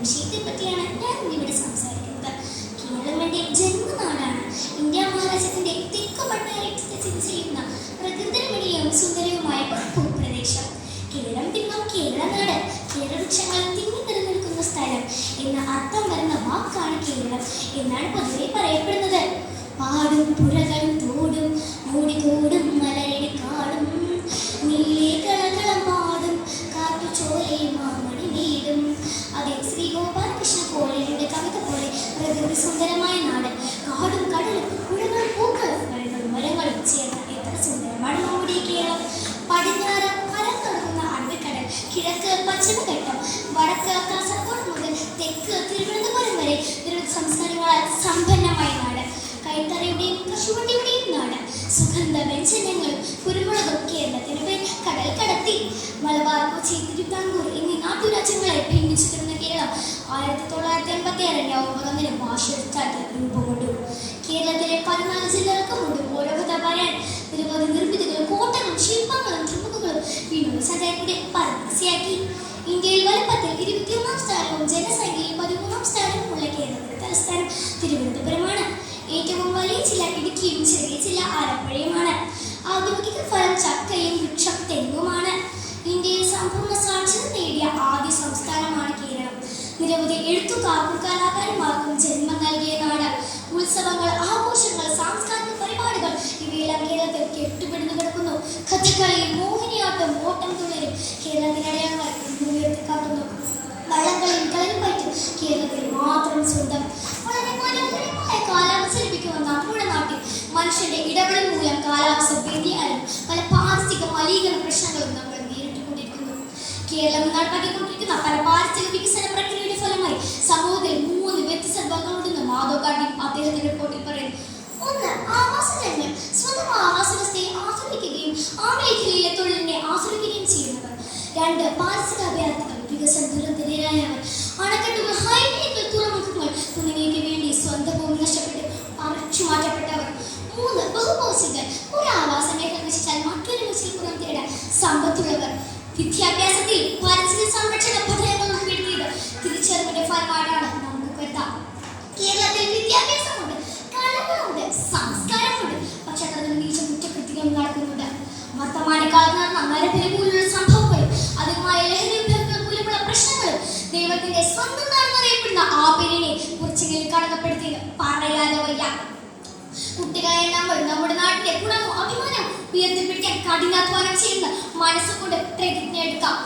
വിഷയത്തെ പറ്റിയാണ് ഞാൻ ഇവിടെ സംസാരിക്കുന്നത്. കേരളം ജന്മനാടാണ് ഇന്ത്യ മഹാരാജ്യത്തിന്റെ തെക്ക് പടിഞ്ഞാറേറ്റ് സ്ഥിതി ചെയ്യുന്ന പ്രകൃതിരമണീയവും സുന്ദരവുമായ ഒരു ഭൂപ്രദേശം. കേരളം തിങ്ങും കേരളനാട്. കേരളവൃക്ഷങ്ങൾ തിങ്ങി നിലനിൽക്കുന്ന സ്ഥലം എന്ന അർത്ഥം വരുന്ന വാക്കാണ് കേരളം എന്നാണ് പൊതുവെ പറയപ്പെടുന്നത്. പാടും പുഴകളും അതെ ശ്രീ ഗോപാലകൃഷ്ണ കോളയുടെ കവിത പോലെ പ്രകൃതി സുന്ദരമായ നാട്. കാടും കടലും പുഴകളും പൂക്കളും മരങ്ങളും മരങ്ങളും ചേർന്ന എത്ര സുന്ദരമാണ് നമ്മുടെ കേരളം. പടിഞ്ഞാറ് പരന്നുറങ്ങുന്ന അറബിക്കടൽ കിഴക്ക് പശ്ചിമഘട്ടം വടക്ക് കാസർഗോഡ് മുതൽ തെക്ക് തിരുവനന്തപുരം വരെ വിവിധ സംസ്കാരങ്ങളാൽ സമ്പന്നമായ നാട്. കൈത്തറയുടെയും കശുവണ്ടിയുടെയും നാട്. സുഗന്ധ വ്യഞ്ജനങ്ങളും കുരുമുളകും കേരളത്തിന് കടൽ കടത്തി. മലബാർ കൊച്ചി എന്നീ ഭിന്നിച്ചിരുന്ന കേരളം ആയിരത്തി തൊള്ളായിരത്തി എൺപത്തി ഏഴ് നവംബർ ഒന്നിന് ഭാഷാചാർട്ട് രൂപം കൊണ്ടു. കേരളത്തിലെ പതിനാല് ജില്ലകൾക്കുമുണ്ട് ഓരോ കഥ പറയാൻ നിരവധി നിർമ്മിതികളും കോട്ടകളും ശില്പങ്ങളും തുറമുഖങ്ങളും വിനോദസഞ്ചാരത്തിന്റെ പരസ്യാക്കി ഇന്ത്യയിൽ വലുപ്പത്തിൽ ഇരുപത്തിയൊന്നാം സ്ഥാനവും ജനസംഖ്യയിൽ പതിമൂന്നാം സ്ഥാനവും ഉള്ള കേരളത്തിലെ തലസ്ഥാനം തിരുവനന്തപുരമാണ്. ഏറ്റവും വലിയ ജില്ല ഇടുക്കിയും ചെറിയ ജില്ല ആലപ്പുഴയുമാണ്. ഔദ്യോഗിക ഫലം ചക്കയും വൃക്ഷം തെങ്ങുമാണ് കലാകാരന്മാർക്കും ജന്മം നൽകിയ നാട് ഉത്സവങ്ങൾ ആഘോഷങ്ങൾ സാംസ്കാരിക പരിപാടികൾ ഇവയെല്ലാം കേരളത്തിൽ കെട്ടുപിടിഞ്ഞു കിടക്കുന്നു. കഥകളി മോഹിനിയാട്ടം ഓട്ടം തുള്ളലും കേരളത്തിന്റെ അടയാളങ്ങൾ ഇന്നും ഉയർത്തിക്കാട്ടുന്നു വള്ളംകളിയും കേരളത്തിൽ മാത്രം സ്വന്തം. വളരെ മനോഹരമായ കാലാവസ്ഥ ലഭിക്കുന്ന നമ്മുടെ നാട്ടിൽ മനുഷ്യന്റെ ഇടപെടൽ മൂലം കാലാവസ്ഥ വ്യതിയാനം പല പാരിസ്ഥിതിക മലീകരണ പ്രശ്നങ്ങളും നമ്മൾ നേരിട്ടുകൊണ്ടിരിക്കുന്നു. കേരളം നടപ്പാക്കിക്കൊണ്ടിരിക്കുന്ന പല പാരിസ്ഥിതിക വികസന ഫലമായി സമൂഹത്തിൽ മൂന്ന് വ്യത്യസ്ത ഭാഗങ്ങളുണ്ടെന്ന് മാധവ് കാട്ടി അദ്ദേഹത്തിന്റെ റിപ്പോർട്ടിൽ പറയുന്നു. ഒന്ന് ആവാസരംഗം സ്വന്തം ആവാസ വ്യവസ്ഥയെ ആസ്വദിക്കുകയും ആ മേഖലയിലെ തൊഴിലിനെ ആസ്വദിക്കുകയും ചെയ്യുന്നവർ. രണ്ട് പാരിസ്ഥിതിക അഭയാർത്ഥികൾ. വികസന ദുരന്തരായവർ അണക്കെട്ടുകൾ ഹൈവേകൾ തുറമുഖങ്ങൾ തുടങ്ങിയവയ്ക്ക് വേണ്ടി സ്വന്തം ഭൂമി നഷ്ടപ്പെട്ട് പറിച്ചു മാറ്റപ്പെട്ടവർ മൂന്ന് ബഹുപോസികൾ ഒരു ആവാസ മേഖല നശിച്ചാൽ മറ്റൊരു മുസ്ലിം പുറം തേടാൻ സമ്പത്തുള്ളവർ. വിദ്യാഭ്യാസത്തിൽ പരിസ്ഥിതി സംരക്ഷണ കേരളത്തിൽ വിദ്യാഭ്യാസമുണ്ട് കലകളുണ്ട് സംസ്കാരമുണ്ട്. പക്ഷെ അതിൽ നീച്ച കുറ്റകൃത്യങ്ങൾ നടക്കുന്നുണ്ട്. വർത്തമാനകാലത്ത് നടന്ന നരബലി പോലുള്ള സംഭവങ്ങളും അതുമായി ലഹരി ഉപയോഗങ്ങൾ പ്രശ്നങ്ങൾ പ്രശ്നങ്ങളും ദൈവത്തിന്റെ സ്വന്തം നടന്നറിയപ്പെടുന്ന ആ പേരിനെ കുറിച്ചെങ്കിലും കടക്കപ്പെടുത്തിയത് പറയാതെ വയ്യ. കുട്ടികളെ നമ്മൾ നമ്മുടെ നാട്ടിലെ ഗുണമോ അഭിമാനം ഉയർത്തിപ്പിടിക്കാൻ കഠിനാധ്വാനം ചെയ്യുന്ന മനസ്സുകൊണ്ട് പ്രതിജ്ഞ എടുക്കാം.